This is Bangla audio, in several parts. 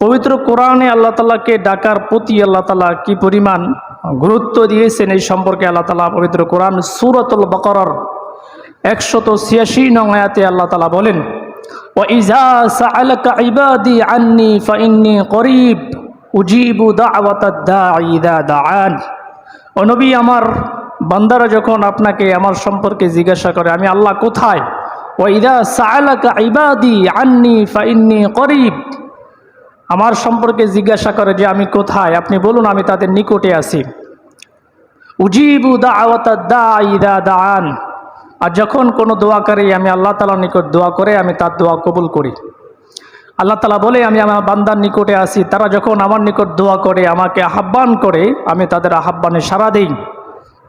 পবিত্র কোরআনে আল্লাহ তালাকে ডাকার প্রতি আল্লাহ তালা কি পরিমাণ গুরুত্ব দিয়েছেন এই সম্পর্কে আল্লাহ তালা পবিত্র কোরআন সুরতুল বকরার একশত ছিয়াশি নং আয়াতে আল্লাহ তালা বলেন وَإِذَا سَأَلَكَ عِبَادِي عَنِّي فَإِنِّي قَرِيبٌ উজিবু দাওয়াত দাঈ ইযা দাআন ও নবী আমার বান্দারা যখন আপনাকে আমার সম্পর্কে জিজ্ঞাসা করে আমি আল্লাহ কোথায় ও ইদা সাআলাকা ইবাদি আন্নি ফাইন্নি করিব আমার সম্পর্কে জিজ্ঞাসা করে যে আমি কোথায়, আপনি বলুন, আমি তাদের নিকটে আছি। উজিবু দাআন। আর যখন কোনো দোয়া করে আমি আল্লাহ তালার নিকট দোয়া করে, আমি তার দোয়া কবুল করি। আল্লাহ তালা বলে, আমি আমার বান্দার নিকটে আসি তারা যখন আমার নিকট দোয়া করে, আমাকে আহ্বান করে, আমি তাদের আহ্বানে সাড়া দিই।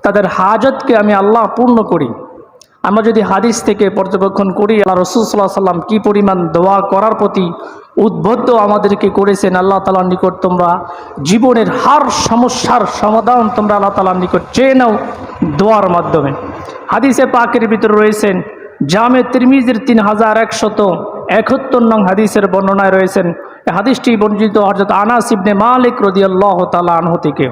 তাদের হাজতকে আমি আল্লাহ পূর্ণ করি। আমরা যদি হাদিস থেকে পর্যবেক্ষণ করি, আল্লাহ রসুল সাল্লাহ সাল্লাম কী পরিমাণ দোয়া করার প্রতি উদ্বুদ্ধ আমাদেরকে করেছেন, আল্লাহ তালার নিকট তোমরা জীবনের হার সমস্যার সমাধান তোমরা আল্লাহ তালার নিকট চেয়ে নাও দোয়ার মাধ্যমে। হাদিসে পাকের ভিতরে রয়েছেন, জামে তিরমিজের তিন হাজার একশত একহত্তর নং হাদিসের বর্ণনায় রয়েছেন হাদিসটি বর্ণিত হজরত আনাস ইবনে মালিক রদিয়াল্লাহ তালা আনহু থেকে।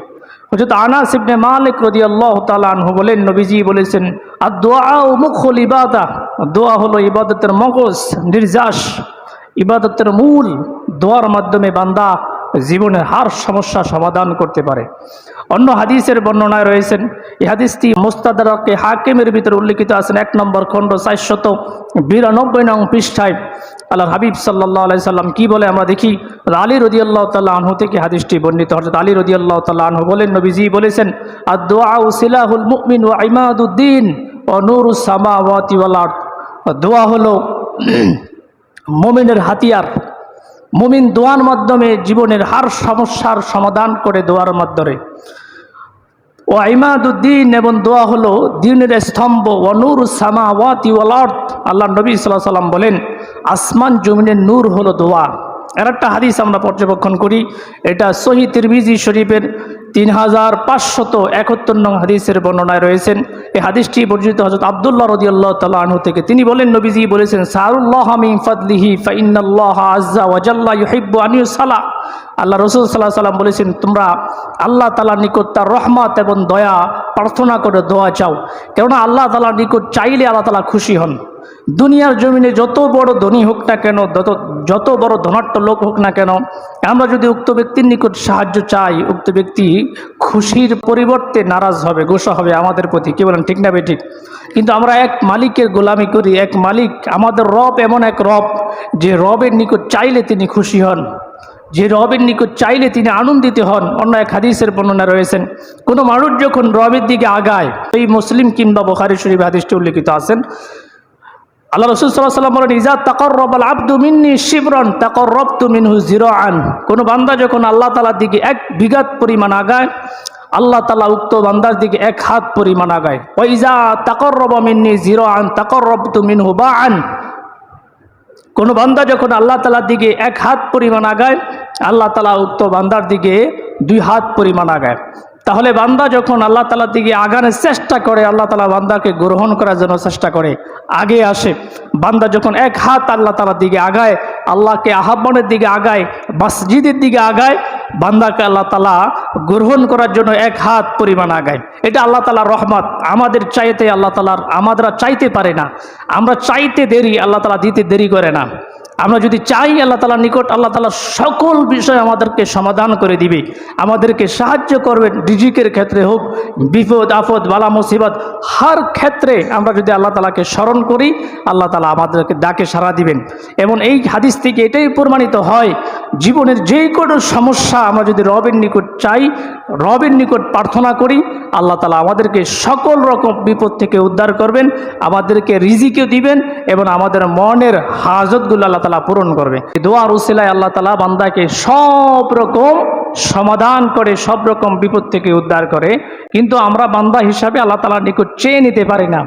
হজরত আনাস ইবনে মালিক রদিয়াল্লাহ তালা আনহু বলেন, নবীজি বলেছেন আর দোয়া ও মুখল ইবাদা। দোয়া হলো ইবাদতের মগজ, নির্যাস। ইবাদতের মূল দোয়ার মাধ্যমে বান্দা জীবনের হার সমস্যা সমাধান করতে পারে। অন্য হাদিসের বর্ণনায় রয়েছেন, এই হাদিসটি মোস্তাদারকে হাকিমের ভিতরে উল্লিখিত আছেন, এক নম্বর খণ্ড চারশত বিরানব্বই নং পৃষ্ঠায়। আল্লাহ হাবিব সাল্লাহ সাল্লাম কী বলে আমরা দেখি, আলী রদিয়াল্লাহ তাল্লাহ আনহু থেকে হাদিসটি বর্ণিত। হজরত আলী রদিয়াল্লাহ তাল্লাহ আনহু বলেন, নবীজি বলেছেন আর দোয়া সিলাহুল মুকমিন ও ইমাদুদ্দিন ও নুরুস দোয়া হলো মোমিনের হাতিয়ার। মুমিন দোয়ার মাধ্যমে জীবনের হার সমস্যার সমাধান করে দোয়ার মাধ্যমে। ও ইমাদুদ্দিন এবং দোয়া হলো দিনের স্তম্ভ ওয়ানুর সামা ওয়াতি ওয়ালার্থ আল্লাহ নবী সাল্লাহ সাল্লাম বলেন, আসমান জমিনের নূর হলো দোয়া। এর একটা হাদিস আমরা পর্যবেক্ষণ করি, এটা সহি তিরমিজি শরীফের তিন হাজার পাঁচশত একাত্তর নং হাদিসের বর্ণনায় রয়েছেন। এই হাদিসটি বর্জিত হজরত আবদুল্লাহ রদিয়াল্লাহ তাল্লাহ আনহু থেকে। তিনি বলেন, নবীজি বলেছেন, সারুল্লাহ মিন ফাদলিহি ফাইনাল্লাহ আজ্জা ওয়াজাল্লাহ ইউহিব্বু আনিউ সালা আল্লাহ রসুল সাল্লাহ সাল্লাম বলেছেন, তোমরা আল্লাহ তালার নিকট তার রহমত এবং দয়া প্রার্থনা করে দোয়া চাও। কেননা আল্লাহ তালার নিকট চাইলে আল্লাহ তালা খুশি হন। দুনিয়ার জমিনে যত বড় ধনী হোক না কেন, যত যত বড় ধনাট্য লোক হোক না কেন, আমরা যদি উক্ত ব্যক্তির নিকট সাহায্য চাই, উক্ত ব্যক্তি খুশির পরিবর্তে নারাজ হবে, গোসা হবে আমাদের প্রতি। কি বলেন, ঠিক না বে ঠিক? কিন্তু আমরা এক মালিকের গোলামি করি, এক মালিক আমাদের রব এমন এক রব যে রবের নিকট চাইলে তিনি খুশি হন। যে রবের নিকট চাইলে তিনি আনন্দিত হন। অন্য এক হাদিসের বর্ণনা রয়েছেন, কোনো মানুষ যখন রবের দিকে আগায় এই মুসলিম কিংবা বোখারি শরীফ হাদিসটি উল্লেখিত আছেন আল্লাহ রসুল সাল্লাহ সাল্লাম বলেন, ইজা তাকর রবাল আব্দু মিন্নি শিবরন তাকর রব তু মিনহু জিরো আন কোনো বান্দা যখন আল্লাহ তালার দিকে এক বিঘাত পরিমাণ আগায়, আল্লাহ তালা উক্ত বান্দার দিকে এক হাত পরিমাণ আগায়। ওইজা তাকর রব মিন্নি জিরো আন তাকর রব তু মিনহু বা আন কোনো বান্দা যখন আল্লাহ তালার দিকে এক হাত পরিমাণ আগায় আল্লাহ তালা উক্ত বান্দার দিকে দুই হাত পরিমাণ আগায়। তাহলে বান্দা যখন আল্লাহ তালার দিকে আগানোর চেষ্টা করে, আল্লাহ তালা বান্দাকে গ্রহণ করার জন্য চেষ্টা করে, আগে আসে। বান্দা যখন এক হাত আল্লাহ তালার দিকে আগায়, আল্লাহকে আহ্বানের দিকে আগায়, মসজিদের দিকে আগায়, বান্দাকে আল্লাহ তালা গ্রহণ করার জন্য এক হাত পরিমাণ আগায়। এটা আল্লাহ তালার রহমত। আমাদের চাইতে আল্লাহ তালার, আমাদের চাইতে পারে না। আমরা চাইতে দেরি, আল্লাহ তালা দিতে দেরি করে না। আমরা যদি চাই আল্লাহ তালার নিকট, আল্লাহ তালা সকল বিষয় আমাদেরকে সমাধান করে দিবে। আমাদেরকে সাহায্য করবেন, রিজিকের ক্ষেত্রে হোক, বিপদ, আপদ, বালা, মুসিবত, হার ক্ষেত্রে আমরা যদি আল্লাহ তালাকে স্মরণ করি, আল্লাহ তালা আমাদেরকে ডাকে সাড়া দিবেন। এবং এই হাদিস থেকে এটাই প্রমাণিত হয়, জীবনের যে কোনো সমস্যা আমরা যদি রবের নিকট চাই রবের নিকট প্রার্থনা করি, আল্লাহ তালা আমাদেরকে সকল রকম বিপদ থেকে উদ্ধার করবেন, আমাদেরকে রিজিকেও দিবেন এবং আমাদের মনের হাজতগুলো আল্লাহ তালা পূরণ করবে। দোয়ার উসিলায় আল্লাহ তালা বান্দাকে সব রকম সমাধান করে, সব রকম বিপদ থেকে উদ্ধার করে। কিন্তু আমরা বান্দা হিসাবে আল্লাহ তালার নিকট চেয়ে নিতে পারি না।